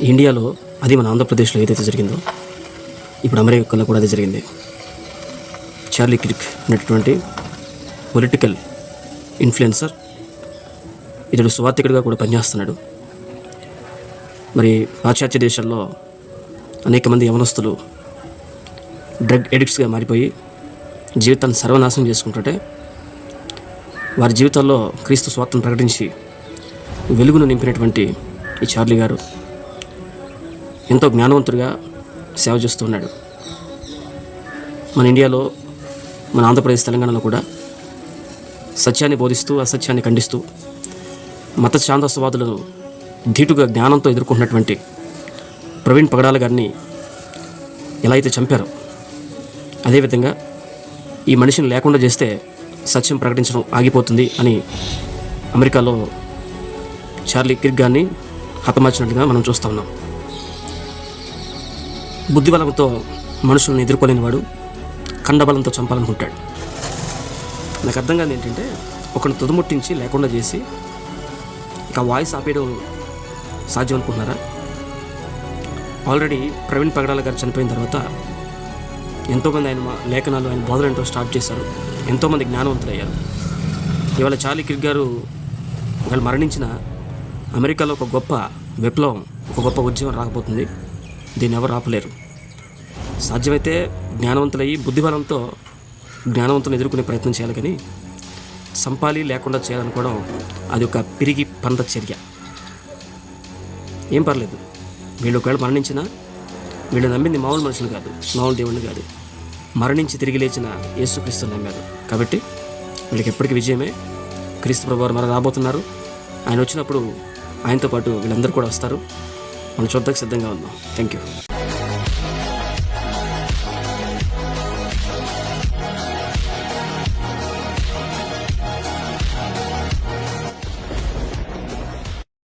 ఇండియాలో అది మన ఆంధ్రప్రదేశ్లో ఏదైతే జరిగిందో ఇప్పుడు అమెరికాలో కూడా అదే జరిగింది. చార్లీ క్రిక్ అనేటటువంటి పొలిటికల్ ఇన్ఫ్లుయెన్సర్ ఇతడు సువార్థికుడిగా కూడా పనిచేస్తున్నాడు. మరి పాశ్చాత్య దేశాల్లో అనేక మంది యవనస్తులు డ్రగ్ ఎడిక్ట్స్గా మారిపోయి జీవితాన్ని సర్వనాశనం చేసుకుంటుంటే వారి జీవితాల్లో క్రీస్తు స్వార్థను ప్రకటించి వెలుగును నింపినటువంటి ఈ చార్లీ గారు ఎంతో జ్ఞానవంతుడిగా సేవ చేస్తున్నాడు మన ఇండియాలో మన ఆంధ్రప్రదేశ్ తెలంగాణలో కూడా సత్యాన్ని బోధిస్తూ అసత్యాన్ని ఖండిస్తూ మత ఛాందస్వాదులను ధీటుగా జ్ఞానంతో ఎదుర్కొంటున్నటువంటి ప్రవీణ్ పగడాల గారిని ఎలా అయితే చంపారో అదేవిధంగా ఈ మనిషిని లేకుండా చేస్తే సత్యం ప్రకటించడం ఆగిపోతుంది అని అమెరికాలో చార్లీ కిర్క్ గారిని హతమార్చినట్టుగా మనం చూస్తూ ఉన్నాం. బుద్ధిబలంతో మనుషులను ఎదుర్కోలేని వాడు కండబలంతో చంపాలనుకుంటాడు. నాకు అర్థం కాదు ఏంటంటే ఒకరిని తుదముట్టించి లేకుండా చేసి ఇక వాయిస్ ఆపేయడం సాధ్యం అనుకుంటున్నారా? ఆల్రెడీ ప్రవీణ్ పగడాల గారు చనిపోయిన తర్వాత ఎంతోమంది ఆయన మా- లేఖనాలు ఆయన బోధన ఏంటో స్టార్ట్ చేశారు. ఎంతోమంది జ్ఞానవంతులయ్యారు. ఇవాళ చాలీ కిర్ గారు వాళ్ళు మరణించిన అమెరికాలో ఒక గొప్ప విప్లవం ఒక గొప్ప ఉద్యమం రాకపోతుంది. దీన్ని ఎవరు ఆపలేరు. సాధ్యమైతే జ్ఞానవంతులయ్యి బుద్ధిబలంతో జ్ఞానవంతులను ఎదుర్కొనే ప్రయత్నం చేయాలి కానీ సంపాలి లేకుండా చేయాలనుకోవడం అది ఒక పిరిగి పంద చర్య. ఏం పర్లేదు. వీళ్ళు ఒకవేళ మరణించినా వీళ్ళు నమ్మింది మామూలు మనుషులు కాదు మామూలు దేవుడిని కాదు. మరణించి తిరిగి లేచిన యేసుక్రీస్తు నమ్మారు. కాబట్టి వీళ్ళకి ఎప్పటికీ విజయమే. క్రీస్తు ప్రభు వారు మర రాబోతున్నారు. ఆయన వచ్చినప్పుడు ఆయనతో పాటు వీళ్ళందరూ కూడా వస్తారు. మనం చూద్దానికి సిద్ధంగా ఉన్నాం థ్యాంక్ యూ